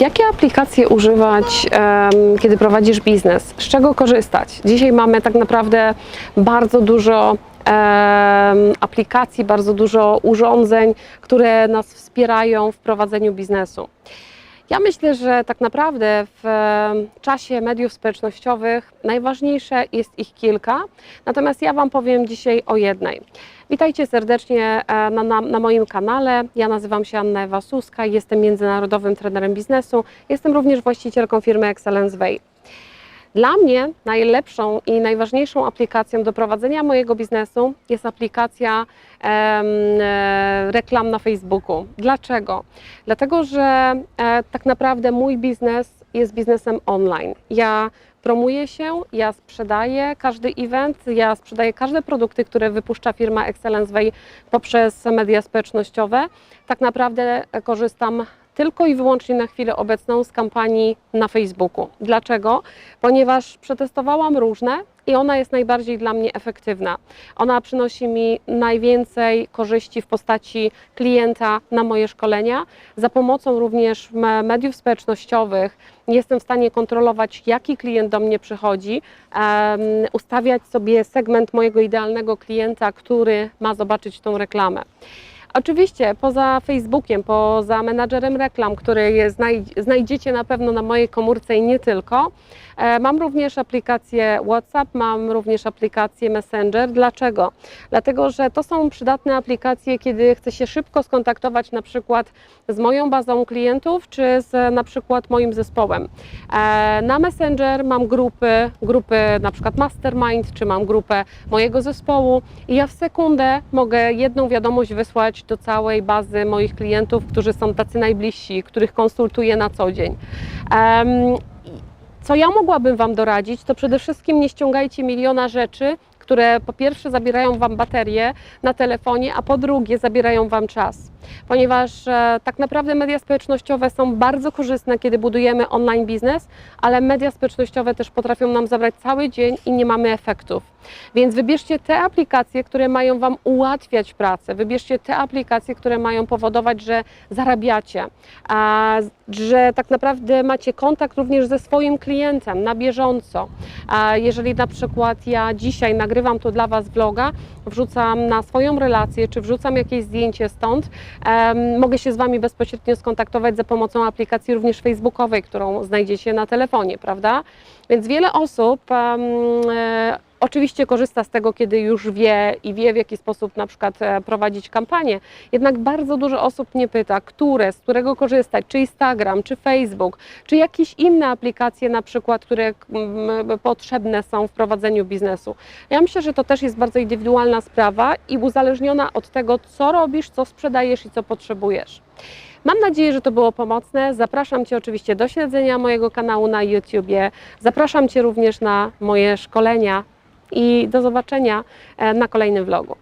Jakie aplikacje używać, kiedy prowadzisz biznes? Z czego korzystać? Dzisiaj mamy tak naprawdę bardzo dużo aplikacji, bardzo dużo urządzeń, które nas wspierają w prowadzeniu biznesu. Ja myślę, że tak naprawdę w czasie mediów społecznościowych najważniejsze jest ich kilka, natomiast ja Wam powiem dzisiaj o jednej. Witajcie serdecznie e, na, na, na moim kanale. Ja nazywam się Anna Ewa Suska, jestem międzynarodowym trenerem biznesu. Jestem również właścicielką firmy Excellence Way. Dla mnie najlepszą i najważniejszą aplikacją do prowadzenia mojego biznesu jest aplikacja e, reklam na Facebooku. Dlaczego? Dlatego, że e, tak naprawdę mój biznes jest biznesem online. Ja promuję się, ja sprzedaję każdy event, ja sprzedaję każde produkty, które wypuszcza firma Excellence Way poprzez media społecznościowe. Tak naprawdę korzystam tylko i wyłącznie na chwilę obecną z kampanii na Facebooku. Dlaczego? Ponieważ przetestowałam różne i ona jest najbardziej dla mnie efektywna. Ona przynosi mi najwięcej korzyści w postaci klienta na moje szkolenia. Za pomocą również me- mediów społecznościowych jestem w stanie kontrolować, jaki klient do mnie przychodzi, em, ustawiać sobie segment mojego idealnego klienta, który ma zobaczyć tą reklamę. Oczywiście poza Facebookiem, poza menadżerem reklam, który znajdziecie na pewno na mojej komórce i nie tylko, e, mam również aplikację WhatsApp, mam również aplikację Messenger. Dlaczego? Dlatego, że to są przydatne aplikacje, kiedy chcę się szybko skontaktować na przykład z moją bazą klientów, czy z na przykład moim zespołem. E, Na Messenger mam grupy, grupy na przykład Mastermind, czy mam grupę mojego zespołu i ja w sekundę mogę jedną wiadomość wysłać do całej bazy moich klientów, którzy są tacy najbliżsi, których konsultuję na co dzień. Co ja mogłabym Wam doradzić, to przede wszystkim nie ściągajcie miliona rzeczy, które po pierwsze zabierają Wam baterię na telefonie, a po drugie zabierają Wam czas. Ponieważ e, tak naprawdę media społecznościowe są bardzo korzystne, kiedy budujemy online biznes, ale media społecznościowe też potrafią nam zabrać cały dzień i nie mamy efektów. Więc wybierzcie te aplikacje, które mają Wam ułatwiać pracę. Wybierzcie te aplikacje, które mają powodować, że zarabiacie, a, że tak naprawdę macie kontakt również ze swoim klientem na bieżąco. A jeżeli na przykład ja dzisiaj nagrywam tu dla Was vloga, wrzucam na swoją relację, czy wrzucam jakieś zdjęcie stąd, mogę się z Wami bezpośrednio skontaktować za pomocą aplikacji również facebookowej, którą znajdziecie na telefonie, prawda? Więc wiele osób e, Oczywiście korzysta z tego, kiedy już wie i wie, w jaki sposób na przykład e, prowadzić kampanię. Jednak bardzo dużo osób mnie pyta, które, z którego korzystać, czy Instagram, czy Facebook, czy jakieś inne aplikacje na przykład, które mm, potrzebne są w prowadzeniu biznesu. Ja myślę, że to też jest bardzo indywidualna sprawa i uzależniona od tego, co robisz, co sprzedajesz i co potrzebujesz. Mam nadzieję, że to było pomocne. Zapraszam Cię oczywiście do śledzenia mojego kanału na YouTubie. Zapraszam Cię również na moje szkolenia i do zobaczenia e, na kolejnym vlogu.